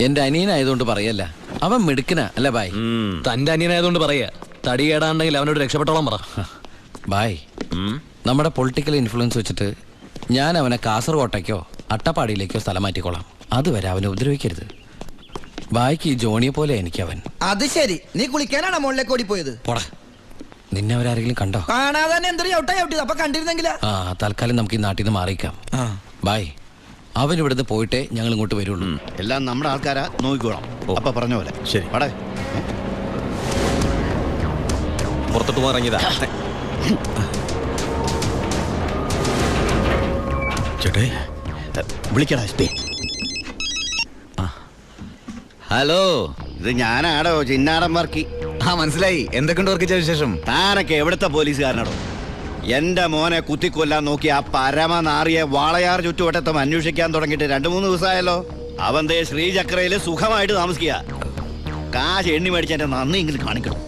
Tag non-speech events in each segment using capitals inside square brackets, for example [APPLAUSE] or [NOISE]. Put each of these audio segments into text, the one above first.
എന്റെ അനിയനായതുകൊണ്ട് പറയല്ല. അവൻ മിടുക്കനാ. അല്ല ബായ്. തന്റെ അനിയനായതുകൊണ്ട് പറയാ. തടി കേടാണ്ടെങ്കിൽ അവനോട് രക്ഷപ്പെട്ടോളം പറ. ബായ്. നമ്മുടെ പൊളിറ്റിക്കൽ ഇൻഫ്ലുവൻസ് വെച്ചിട്ട് ഞാൻ അവനെ കാസർകോട്ടേക്കോ അട്ടപ്പാടിയിലേക്കോ സ്ഥലം മാറ്റിക്കോളാം. അതുവരെ അവനെ ഉപദ്രവിക്കരുത്. ബായ്ക്ക് ഈ ജോണിയെ പോലെ എനിക്ക് അവൻ അത് ശരി. നീ കുളിക്കാനാണോ മുകളിലേക്ക് ഓടിപ്പോയത്? പോടാ. നിന്നെ അവരാരെങ്കിലും കണ്ടോ? കാണാതെ തന്നെ എന്തൊരു ചവിട്ടാ ചവിട്ടിയത് അപ്പൊ കണ്ടിരുന്നെങ്കിലാ? ആ തൽക്കാലം നമുക്ക് ഈ നാട്ടിൽ നിന്ന് മാറിയിക്കാം. ബായ് അവൻ ഇവിടുന്ന് പോയിട്ടേ ഞങ്ങൾ ഇങ്ങോട്ട് വരുള്ളൂ. എല്ലാം നമ്മുടെ ആൾക്കാരാ നോക്കിക്കോളാം. അപ്പൊ പറഞ്ഞ പോലെ. ശരി. പടേ പുറത്തോട്ട് പോകാൻ ചേട്ടേ. വിളിക്കടാ ഹലോ. ഇത് ഞാനാടോ ചിന്നാടൻ വർക്കി. ആ മനസ്സിലായി. എന്തൊക്കെയുണ്ട് വർക്കിച്ച വിശേഷം? താനൊക്കെ എവിടുത്തെ പോലീസുകാരനാടോ? എന്റെ മോനെ കുത്തിക്കൊല്ലാൻ നോക്കി ആ പരമ നാറിയെ വാളയാർ ചുറ്റുവട്ടത്തും അന്വേഷിക്കാൻ തുടങ്ങിയിട്ട് രണ്ടു മൂന്ന് ദിവസമായല്ലോ. അവൻ ദേ ശ്രീചക്രയിൽ സുഖമായിട്ട് താമസിക്കുക. കാശ് എണ്ണി മേടിച്ച എന്റെ നന്ദി എങ്കിലും കാണിക്കണം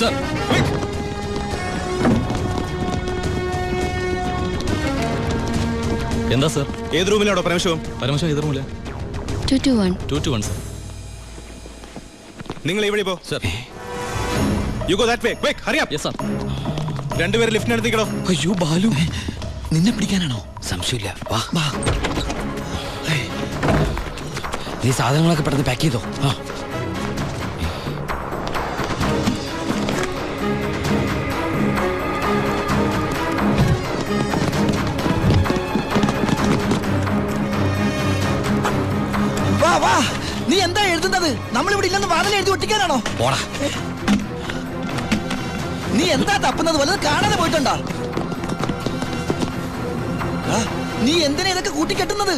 സർ എന്താ സർ ഏത് റൂമിലാണോ പരമശിവം പരമശിവം ഏത് റൂമില്ല two two one two two one sir നിങ്ങൾ ഇവിടെ പോ. Sir you go that way quick hurry up yes sir രണ്ടുപേരും ലിഫ്റ്റിനടുത്തേക്കടോ അയ്യോ ബാലു. നിന്നെ പിടിക്കാനാണോ? സംശയമില്ല. വാ. വാ. നീ സാധനങ്ങളൊക്കെ പെട്ടെന്ന് പാക്ക് ചെയ്തോ? ആ. ഇവിടെ ഇല്ലെന്ന് വാതിൽ എഴുതി ഒട്ടിക്കാനാണോ? പോടാ. നീ എന്താ തപ്പുന്നത്? വല്ലത് കാണാതെ പോയിട്ടുണ്ടോ? നീ എന്തിനാ ഇതൊക്കെ കൂട്ടിക്കെട്ടുന്നത്?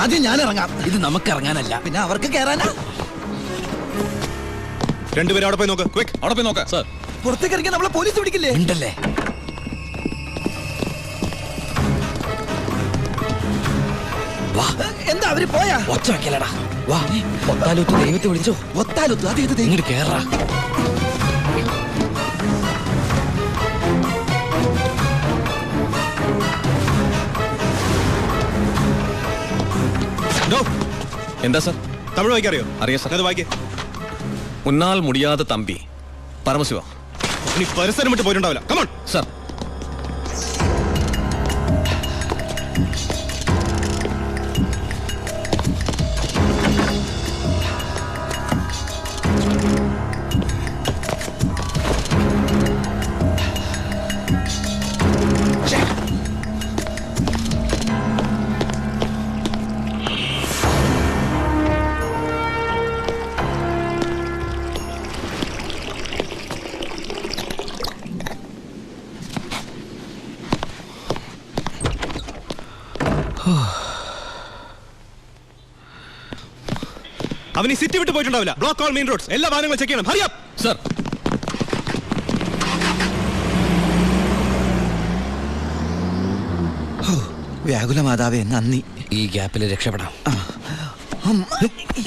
ആദ്യം ഞാൻ ഇറങ്ങാം ഇത് നമുക്ക് ഇറങ്ങാനല്ല പിന്നെ അവർക്ക് കയറാനാ രണ്ടുപേരും അവിടെ പോയി നോക്ക്. ക്വിക്ക് അവിടെ പോയി നോക്കാം. സർ. പുറത്തേക്ക് ഇറങ്ങി നമ്മളെ പോലീസ് പിടിക്കില്ലേ? ഉണ്ടല്ലേ? അവർ പോയാ? ഒച്ച വെക്കലടാ. വാ ഒത്താലൊത്ത് ദൈവത്തെ വിളിച്ചോ. ഒത്താലൊത്ത് അത് ഇത് ഇങ്ങോട്ട് കേറാ. എന്താ സർ? തമിഴ് വായിക്കറിയോ? അറിയാം സർ. അത് വായിക്കേ. ഉന്നാൽ മുടിയാതെ തമ്പി. പരമശിവ. നീ പരിസരം വിട്ട് പോയിട്ടുണ്ടാവില്ല. കമോൺ [SIGHS] അവൻ ഈ സിറ്റി വിട്ട് പോയിട്ടുണ്ടാവില്ല. ബ്ലോക്ക് ഓൾ മെയിൻ റോഡ്സ് എല്ലാ വാഹനങ്ങളും ചെക്ക് ചെയ്യണം. ഹറി സർ വ്യാകുല മാതാവേ നന്ദി. ഈ ഗ്യാപ്പിൽ രക്ഷപ്പെടാം.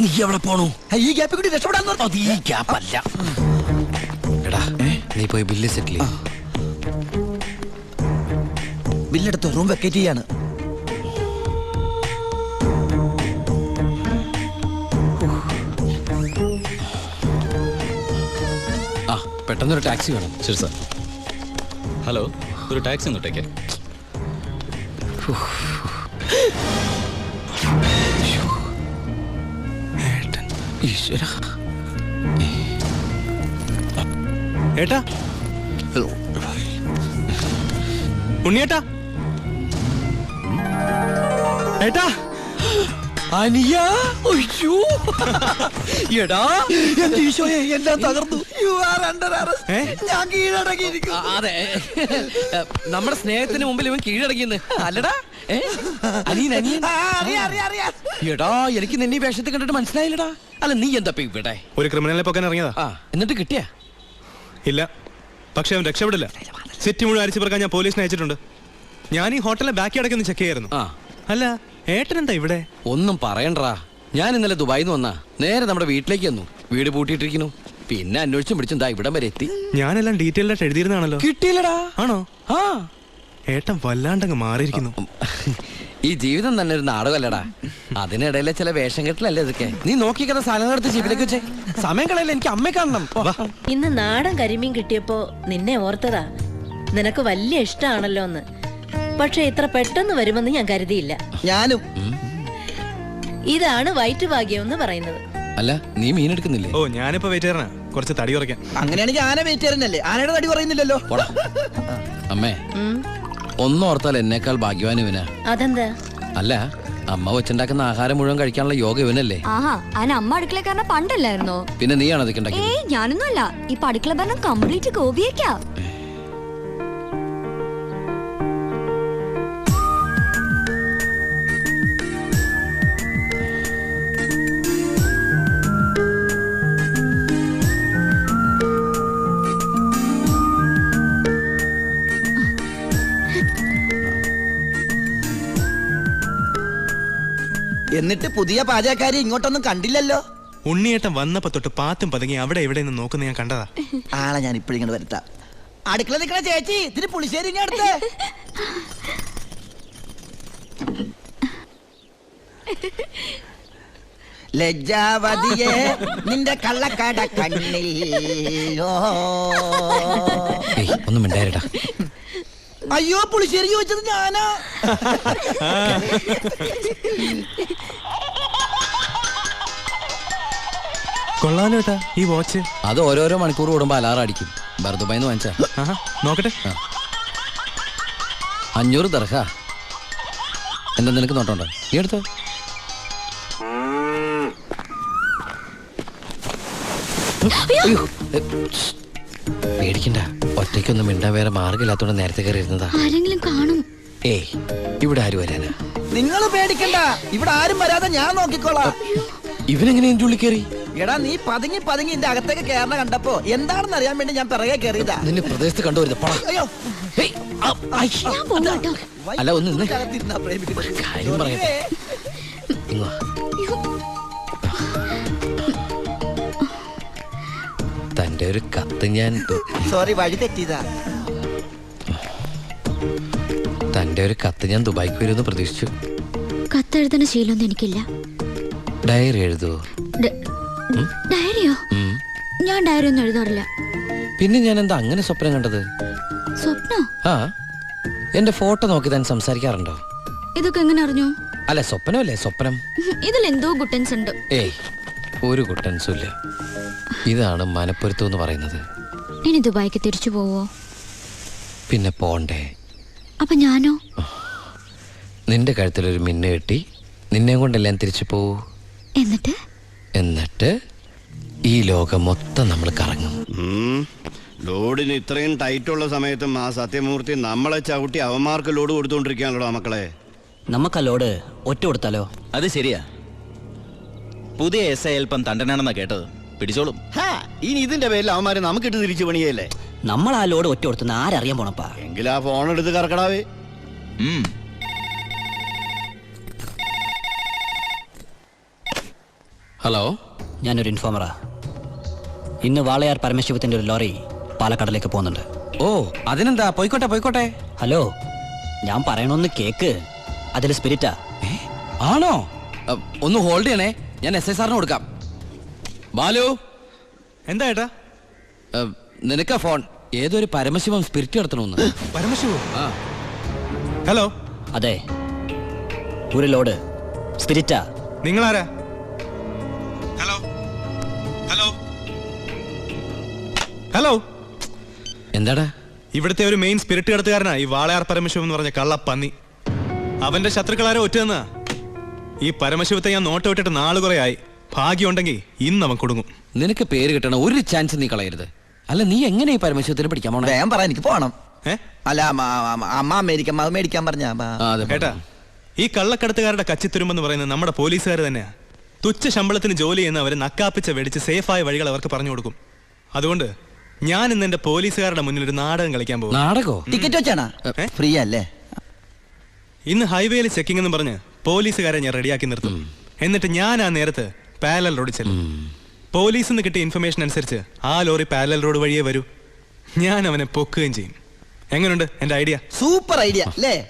നീ എവിടെ പോണു? ഈ ഗ്യാപ്പിൽ കൂടി രക്ഷപ്പെടാൻ. അത് ഈ ഗ്യാപ്പ് അല്ല എടാ നീ പോയി ബില്ല് സെറ്റിൽ ബില്ലെടുത്ത് റൂം വെക്കേറ്റ് ചെയ്യാണ്. പെട്ടെന്നൊരു ടാക്സി വേണം. ശരി സാർ. ഹലോ ഒരു ടാക്സി ഒന്ന് ഇട്ടേക്കേ. ഏട്ടൻ ഈശ്വര. ഏട്ടാ? ഉണ്ണിയേട്ടാ? ഏട്ടാ? അനിയ അയ്യോ എടാ എന്റെ ഈശോയെ എല്ലാം തകർന്നു. യു ആർ അണ്ടർ അറസ്റ്റ് ഞാൻ കീഴടങ്ങിയിരിക്കും അതെ. നമ്മുടെ സ്നേഹത്തിന് മുമ്പിൽ ഇവൻ കീഴടങ്ങിയെന്ന്. അല്ലടാ? അനിയൻ അനിയൻ. എടാ എനിക്ക് നിന്നെ വേഷത്തെ വേഷത്തിൽ കണ്ടിട്ട് മനസ്സിലായില്ലടാ. അല്ല നീ എന്താ ഇവിടെ? ഒരു ക്രിമിനലിനെ പൊക്കാൻ ഇറങ്ങിയതാ. ആ എന്നിട്ട് കിട്ടിയാ? ഇല്ല. പക്ഷെ അവൻ രക്ഷപ്പെടില്ല. സിറ്റി മുഴുവൻ അരിച്ചു പറക്കാൻ ഞാൻ പോലീസിനെ അയച്ചിട്ടുണ്ട്. ഞാൻ ഈ ഹോട്ടലിലെ ബാക്കി അടക്കൊന്ന് ചെക്ക് ചെയ്യായിരുന്നു. ആ. അല്ല ഏട്ടൻ എന്താ ഇവിടെ? ഒന്നും പറയണ്ടാ. ഞാൻ ഇന്നലെ ദുബായിന്ന് നിന്ന് വന്നാ നേരെ നമ്മുടെ വീട്ടിലേക്ക് വന്നു വീട് പൂട്ടിയിട്ടിരിക്കുന്നു. പിന്നെ അന്വേഷിച്ചും പിടിച്ചും ദാ ഇവിടം വരെ എത്തി. ഞാനെല്ലാം ഡീറ്റെയിൽ ആയിട്ട് എഴുതിയിരുന്നാണല്ലോ കിട്ടിയില്ലടാ. ആണോ? ആ. ഏട്ടൻ വല്ലാണ്ടങ്ങ് മാറിയിരിക്കുന്നു. ഈ ജീവിതം തന്നെ ഒരു നാടകമല്ലടാ. അതിനിടയിലെ ചില വേഷം കെട്ടിലല്ലേ ഇതൊക്കെ? നീ നോക്കിക്കുന്ന സാധനങ്ങൾ എടുത്ത് ജീവിതത്തിലേക്ക് വെച്ചേ. സമയം കളയല്ലേ എനിക്ക് അമ്മയെ കാണണം. ഇന്ന് നാടൻ കരിമീൻ കിട്ടിയപ്പോ നിന്നെ ഓർത്തതാ. നിനക്ക് വലിയ ഇഷ്ടമാണല്ലോ എന്ന് പക്ഷെ ഇത്ര പെട്ടെന്ന് വരുമെന്ന് ഞാൻ കരുതിയില്ല. ഞാനും. ഇതാണ് വയറ്റുഭാഗ്യം എന്ന് പറയുന്നത്. അല്ല നീ മീൻ എടുക്കുന്നില്ലേ? ഓ ഞാനിപ്പോ വെയിറ്റ് ചെയ്യണ കുറച്ച് തടി കുറയ്ക്കാൻ. അങ്ങനെയാണെങ്കിൽ ആന വെയിറ്റ് ചെയ്യുന്നല്ലേ ആനയുടെ തടി കുറയുന്നില്ലല്ലോ. അമ്മേ ഒന്നോർത്താൽ എന്നേക്കാൾ ഭാഗ്യവാൻ ഇവനാ. അതെന്താ? അല്ല അമ്മ വെച്ചുണ്ടാക്കുന്ന ആഹാരം മുഴുവൻ കഴിക്കാനുള്ള യോഗ ഇവനല്ലേ? ആഹാ അതിന് അമ്മ അടുക്കളക്കാരനെ പണ്ടല്ലായിരുന്നോ? പിന്നെ നീയാണ് അതൊക്കെ ഞാനൊന്നുമല്ല. ഇപ്പൊ അടുക്കള ഭരണം കംപ്ലീറ്റ് ഗോപിയേക്കാ എന്നിട്ട് പുതിയ പാചകക്കാരി ഇങ്ങോട്ടൊന്നും കണ്ടില്ലല്ലോ? ഉണ്ണിയേട്ടൻ വന്നപ്പോ തൊട്ട് പാത്തും പതുങ്ങി അവിടെ എവിടെ നിന്ന് നോക്കുന്ന ഞാൻ കണ്ടതാ. ആളെ ഞാൻ ഇപ്പോഴിങ്ങനെ വരുത്താം. അടുക്കള നിൽക്കണ ചേച്ചി ഇതിന് പുളിശ്ശേരി അടുത്ത് ലജ്ജാവതിയെ നിന്റെ കള്ളക്കട കണ്ണിൽ. ഒന്നും മിണ്ടായിരടാ അയ്യോ പുളിശ്ശേരി ചോദിച്ചത് ഞാനാ. കൊള്ളാലോ ഏട്ടാ ഈ വാച്ച് അത് ഓരോരോ മണിക്കൂർ കൂടുമ്പോ അലാറം അടിക്കും. ബർദുബായിന്ന് വാങ്ങിച്ചാ. നോക്കട്ടെ. അഞ്ഞൂറ് തറക്ക എന്താ നിനക്ക് നോട്ടമുണ്ടോ? ഈ എടുത്തോ. അയ്യോ. പേടിക്കണ്ട. ഒറ്റയ്ക്കൊന്നും മിണ്ടാൻ വേറെ മാർഗമില്ലാത്തോണ്ട് നേരത്തെ കയറി ഇരുന്നതാ ആരെങ്കിലും കാണും. ഏയ് ഇവിടെ ആര് വരാനാ? നിങ്ങൾ പേടിക്കണ്ട. ഇവിടെ ആരും വരാതെ ഞാൻ നോക്കിക്കോളാം. ഇവനെങ്ങനെ എന്റെ ഉള്ളിൽ കയറി? എടാ നീ പതുങ്ങി പതുങ്ങി എന്റെ അകത്തേക്ക് കയറണ കണ്ടപ്പോ എന്താണെന്ന് അറിയാൻ വേണ്ടി ഞാൻ പിറകെ കയറിയതാ നിന്നെ പ്രദേശത്ത് കണ്ടുവരുന്ന പട അയ്യോ. ഹേയ്, ആ, ഐ. ഞാൻ പോകും കേട്ടോ അല്ല, ഒന്ന് നിന്ന്. അകത്തിരുന്നാ പ്രേമിക്കുന്നത്. കാര്യം പറയട്ടെ. ഇങ്ങ് വാ. തന്റെ ഒരു കത്ത് ഞാൻ സോറി വഴി തെറ്റിയതാ. തന്റെ ഒരു കത്ത് ഞാൻ ദുബായിക്ക് വരുമെന്ന് പ്രതീക്ഷിച്ചു. കത്തെഴുതുന്ന ശീലമൊന്നും എനിക്കില്ല. ഡയറി എഴുതുവോ ഡ- ഡയറിയോ? ഞാൻ ഡയറി ഒന്നും എഴുതാറില്ല. പിന്നെ ഞാൻ എന്താ അങ്ങനെ സ്വപ്നം കണ്ടത്? സ്വപ്നോ? ആ. എന്റെ ഫോട്ടോ നോക്കി താൻ സംസാരിക്കാറുണ്ടോ? ഇതൊക്കെ എങ്ങനെ അറിഞ്ഞു? അല്ല സ്വപ്നമല്ലേ സ്വപ്നം. ഇതിൽ എന്തോ ഗുട്ടൻസ് ഉണ്ട്. ഏയ് ഒരു കുട്ടൻസും ഇല്ല. ഇതാണ് മനപ്പൊരുത്തം എന്ന് പറയുന്നത്. ഇനി ദുബായിക്ക് തിരിച്ചു പോവോ? പിന്നെ പോണ്ടേ. അപ്പൊ ഞാനോ? നിന്റെ കഴുത്തിലൊരു മിന്ന കെട്ടി നിന്നെ കൊണ്ടെല്ലാം തിരിച്ചു പോവൂ. എന്നിട്ട്? എന്നിട്ട് ഈ ലോകം മൊത്തം നമ്മൾ കറങ്ങും. ലോഡിന് ഇത്രയും ടൈറ്റുള്ള സമയത്തും ആ സത്യമൂർത്തി നമ്മളെ ചവിട്ടി അവന്മാർക്ക് ലോഡ് കൊടുത്തുകൊണ്ടിരിക്കുകയാണല്ലോ മക്കളെ. നമുക്ക് ആ ലോഡ് ഒറ്റ കൊടുത്താലോ? അത് ശരിയാ. പുതിയ എസ് ഐ അല്പം തണ്ടനാണെന്നാ കേട്ടത്. പിടിച്ചോളും. ഹാ, ഇനി ഇതിന്റെ പേരിൽ അവന്മാര് നമുക്കിട്ട് തിരിച്ചു പണിയല്ലേ? നമ്മൾ ആ ലോഡ് ഒറ്റ കൊടുത്തുന്ന ആരറിയാൻ പോണപ്പാ? എങ്കിൽ ആ ഫോൺ എടുത്ത് കറക്കടാവേ. ഉം. ഹലോ? ഞാനൊരു ഇൻഫോമറാ ഇന്ന് വാളയാർ പരമശിവത്തിന്റെ ഒരു ലോറി പാലക്കാടിലേക്ക് പോകുന്നുണ്ട്. ഓ അതിനെന്താ? പോയിക്കോട്ടെ പോയിക്കോട്ടെ. ഹലോ ഞാൻ പറയണൊന്ന് കേക്ക്. അതിൽ സ്പിരിറ്റാ ഏ, ആണോ? അ, ഒന്ന് ഹോൾഡ് ചെയ്യണേ. ഞാൻ എസ് ഐ സാറിന് കൊടുക്കാം. ബാലു? എന്താ ഏട്ടാ? നിനക്കാ ഫോൺ? ഏതൊരു പരമശിവം സ്പിരിറ്റ് നടത്തണമെന്ന്. പരമശിവം? ഹലോ? അതെ. ഒരു ലോഡ്. സ്പിരിറ്റാ. നിങ്ങളാരാ? ഹലോ? ഹലോ? ഹലോ? എന്താടാ? ഇവിടുത്തെ ഒരു മെയിൻ സ്പിരിറ്റ് കടത്തുകാരനാ ഈ വാളയാർ പരമശിവം എന്ന് പറഞ്ഞ കള്ളപ്പന്നി. അവന്റെ ശത്രുക്കളാരോ ഒറ്റ ഈ പരമശിവത്തെ ഞാൻ നോട്ട് വിട്ടിട്ട് നാൾ കുറെ ആയി. ഭാഗ്യമുണ്ടെങ്കിൽ ഇന്ന് അവൻ കൊടുങ്ങും. നിനക്ക് പേര് കിട്ടണ ഒരു ചാൻസ് നീ കളയരുത്. അല്ല നീ എങ്ങനെ ഈ പരമേശ്വരത്തിന് പഠിക്കാൻ പോണേ? ഞാൻ പറ എനിക്ക് പോണം. ഏ? അല്ല അമ്മ അമ്മ- അമ്മ അമേരിക്കൻ മാവ് മേടിക്കാൻ പറഞ്ഞ ആ, അതെ, കേട്ടാ ഈ കള്ളക്കടത്തുകാരുടെ കച്ചിത്തുരുമെന്ന് പറയുന്നത് നമ്മുടെ പോലീസുകാർ തന്നെയാ. തുച്ഛ ശമ്പളത്തിന് ജോലി ചെയ്യുന്ന അവരെ നക്കാപ്പിച്ച വെടിച്ച് സേഫായ വഴികൾ അവർക്ക് പറഞ്ഞു കൊടുക്കും. അതുകൊണ്ട് ഞാൻ ഇന്ന് എന്റെ പോലീസുകാരുടെ മുന്നിൽ ഒരു നാടകം കളിക്കാൻ പോകും. നാടകോ? ടിക്കറ്റ് വെച്ചാണാ? ഏ? ഫ്രീ അല്ലേ ഇന്ന് ഹൈവേയിൽ ചെക്കിംഗ് എന്ന് പറഞ്ഞ് പോലീസുകാരെ ഞാൻ റെഡിയാക്കി നിർത്തും. എന്നിട്ട് ഞാൻ ആ നേരത്ത് പാരലൽ റോഡിൽ ചെല്ലും. പോലീസിൽ നിന്ന് കിട്ടിയ ഇൻഫർമേഷൻ അനുസരിച്ച് ആ ലോറി പാരലൽ റോഡ് വഴിയേ വരൂ. ഞാൻ അവനെ പൊക്കുകയും ചെയ്യും. എങ്ങനെയുണ്ട് എന്റെ ഐഡിയ സൂപ്പർ ഐഡിയ അല്ലേ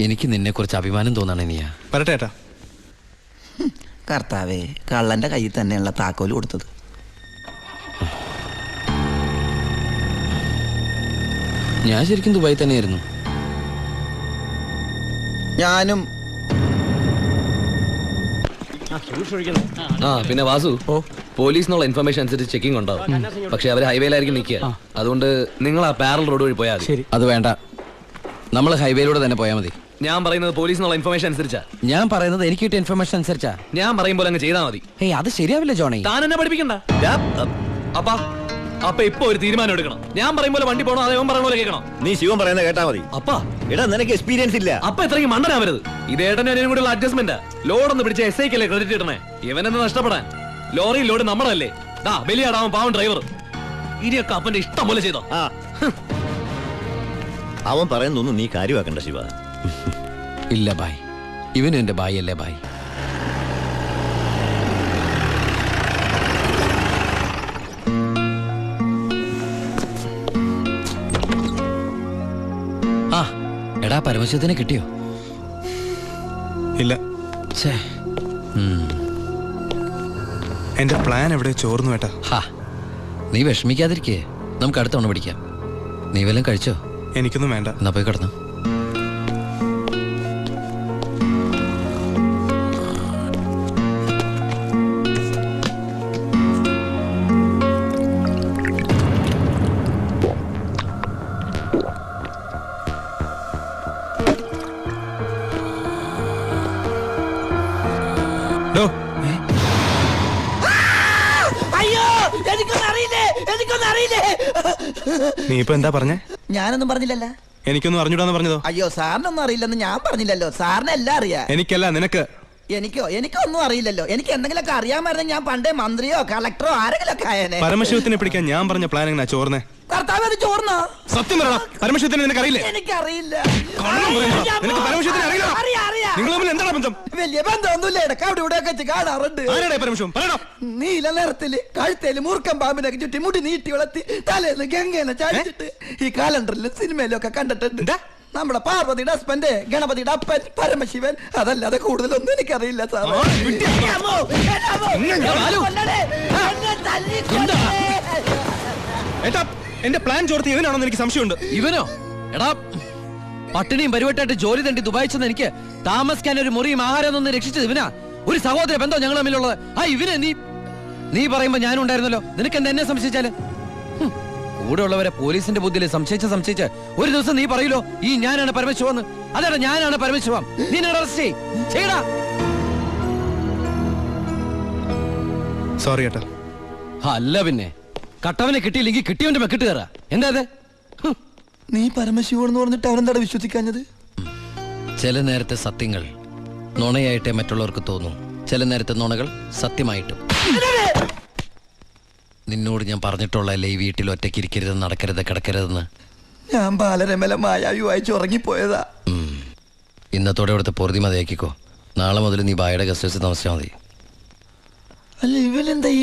എനിക്ക് നിന്നെ കുറിച്ച് അഭിമാനം തോന്നാണ് നീയാ. പറട്ടെ ഏട്ടാ. കർത്താവേ കള്ളന്റെ കയ്യിൽ തന്നെയുള്ള താക്കോൽ കൊടുത്തത്. ഞാൻ ശരിക്കും ദുബായി തന്നെയായിരുന്നു. ഞാനും ആ പിന്നെ വാസു പോലീസിനുള്ള ഇൻഫർമേഷൻ അനുസരിച്ച് ചെക്കിംഗ് ഉണ്ടാവും. പക്ഷെ അവർ ഹൈവേയിലായിരിക്കും നിൽക്കുക. അതുകൊണ്ട് നിങ്ങൾ ആ പാരൽ റോഡ് വഴി പോയാൽ അത് വേണ്ട. നമ്മൾ ഹൈവേയിലൂടെ തന്നെ പോയാൽ മതി. ഞാൻ പറയുന്നത് പോലീസിനുള്ള ഇൻഫർമേഷൻ അനുസരിച്ചാ. ഞാൻ പറയുന്നത് എനിക്ക് കിട്ടിയ ഇൻഫർമേഷൻ അനുസരിച്ചാ. ഞാൻ പറയുമ്പോൾ അങ്ങ് ചെയ്താൽ മതി. ഏയ് അത് ശരിയാവില്ല ജോണി. താൻ എന്നെ പഠിപ്പിക്കണ്ട. അപ്പാ അപ്പൊ ഇപ്പൊ ഒരു തീരുമാനം എടുക്കണം. ഞാൻ പറയും പോലെ വണ്ടി പോകണോ അതേ പറയുന്ന പോലെ കേൾക്കണം? നീ ശിവൻ പറയുന്നത് കേട്ടാ മതി. അപ്പാ എടാ നിനക്ക് എക്സ്പീരിയൻസ് ഇല്ല. അപ്പൊ എത്രയും മണ്ടനാവരുത് ഇത് ഏട്ടനും കൂടെ കൂടെയുള്ള അഡ്ജസ്റ്റ്മെന്റ് ലോഡ് പിടിച്ച എസ് ഐക്കല്ലേ ക്രെഡിറ്റ് കിട്ടണേ ഇവനെന്ന് നഷ്ടപ്പെടാൻ? ലോറി ലോഡ് നമ്മളല്ലേ. ദാ ബലിയാടാവൻ പാവൻ ഡ്രൈവർ ഇനിയൊക്കെ അപ്പന്റെ ഇഷ്ടം പോലെ ചെയ്തോ. അവൻ പറയുന്നൊന്നും നീ കാര്യമാക്കണ്ട ശിവ. ഇല്ല ബായ്. ഇവനും എന്റെ ബായ് അല്ലേ ബായ്. എടാ പരമശിവത്തിനെ കിട്ടിയോ? ഇല്ല. എന്റെ. പ്ലാൻ എവിടെ ചോർന്നു ഏട്ടാ? ഹാ. നീ വിഷമിക്കാതിരിക്കേ. നമുക്ക് അടുത്ത തവണ പിടിക്കാം. നീ വല്ലതും കഴിച്ചോ? എനിക്കൊന്നും വേണ്ട. എന്നാ പോയി കിടന്നു. നീ ഇപ്പൊ എന്താ പറഞ്ഞേ? ഞാനൊന്നും പറഞ്ഞില്ലല്ല. എനിക്കൊന്നും അറിഞ്ഞൂടാന്ന് പറഞ്ഞതോ? അയ്യോ സാറിനൊന്നും അറിയില്ലെന്ന് ഞാൻ പറഞ്ഞില്ലല്ലോ. സാറിന് എല്ലാം അറിയാം. എനിക്കല്ല നിനക്ക്? എനിക്കോ? എനിക്കൊന്നും അറിയില്ലല്ലോ. എനിക്ക് എന്തെങ്കിലുമൊക്കെ അറിയാമായിരുന്നു ഞാൻ പണ്ടേ മന്ത്രിയോ കളക്ടറോ ആരെങ്കിലും ഒക്കെ ആയേനെ. പരമശിവത്തിനെ പിടിക്കാൻ ഞാൻ പറഞ്ഞ പ്ലാൻ എങ്ങനെ ചോർന്നേ കർത്താവ് അത് ചോർന്നോ? സത്യം പറയടാ പരമശിവത്തിനെ നിനക്ക് അറിയില്ലേ എനിക്കറിയില്ല നിനക്ക് പരമശിവത്തിനെ അറിയില്ല അറിയാം അറിയാം. നിങ്ങൾ തമ്മിൽ എന്താണ് ബന്ധം? വലിയ ബന്ധമൊന്നുമില്ല ഇടയ്ക്ക് അവിടെ ഇവിടെ ഒക്കെ കാണാറുണ്ട്. ആരാടാ പരമശിവം നീല നിറത്തിൽ കഴുത്തേൽ മൂർക്കം പാമ്പിനൊക്കെ ചുറ്റി മുടി നീട്ടി വളർത്തി തലേന്ന് ഗംഗേനെ ചാടിച്ചിട്ട് ഈ കാലണ്ടറിലും സിനിമയിലും ഒക്കെ കണ്ടിട്ടുണ്ട് നമ്മുടെ പാർവതിയുടെ ഹസ്ബൻഡ് ഗണപതിയുടെ അപ്പൻ പരമശിവൻ അതല്ലാതെ കൂടുതലൊന്നും എനിക്കറിയില്ല സാറേ. എന്നെ എന്നെ എന്നെ എന്റെ പ്ലാൻ ചോർത്തി ഇവനാണെന്ന് എനിക്ക് സംശയമുണ്ട്. ഇവനോ? എടാ പട്ടിണിയും പരിവട്ടായിട്ട് ജോലി തണ്ടി ദുബായി ചെന്ന് എനിക്ക് താമസിക്കാൻ ഒരു മുറിയും ആഹാരം ഒന്ന് രക്ഷിച്ചത് ഇവനാ. ഒരു സഹോദര ബന്ധം ഞങ്ങൾ തമ്മിലുള്ളത്? ആ ഇവനെ നീ നീ പറയുമ്പോ ഞാനും ഉണ്ടായിരുന്നല്ലോ. നിനക്ക് എന്താ എന്നെ സംശയിച്ചാൽ? കൂടെ ഉള്ളവരെ പോലീസിന്റെ ബുദ്ധിയിൽ സംശയിച്ച് സംശയിച്ച് ഒരു ദിവസം നീ പറയൂലോ ഈ ഞാനാണ് പരമശിവന്ന് അതാണ് ഞാനാണ് പരമശിവം. നീ അറസ്റ്റ് ചെയ്യടാ. സോറി ഏട്ടാ. അല്ല പിന്നെ. കട്ടവനെ കിട്ടിയില്ലെങ്കിൽ കിട്ടിയവന്റെ മെക്കിട്ട് കയറാ. എന്താ അത് നീ പരമശിവൻ എന്ന് പറഞ്ഞിട്ട് അവനെന്താണ് വിശ്വസിക്കാഞ്ഞത്? ചില നേരത്തെ സത്യങ്ങൾ നുണയായിട്ടേ മറ്റുള്ളവർക്ക് തോന്നും. ചില നേരത്തെ നുണകൾ സത്യമായിട്ടും. നിന്നോട് ഞാൻ പറഞ്ഞിട്ടുള്ളതല്ലേ ഈ വീട്ടിൽ ഒറ്റയ്ക്ക് ഇരിക്കരുത് നടക്കരുത് കിടക്കരുതെന്ന്? ഞാൻ ബാലരമല മായാവി വായിച്ച് ഉറങ്ങിപ്പോയതാ. ഇന്നത്തോടെ ഇവിടുത്തെ പൊറുതി മതിയാക്കിക്കോ. നാളെ മുതൽ നീ ബായുടെ ഗസ്റ്റ് ഹൗസിൽ താമസിച്ചാൽ മതി. അല്ല ഇവലെന്താ ഈ!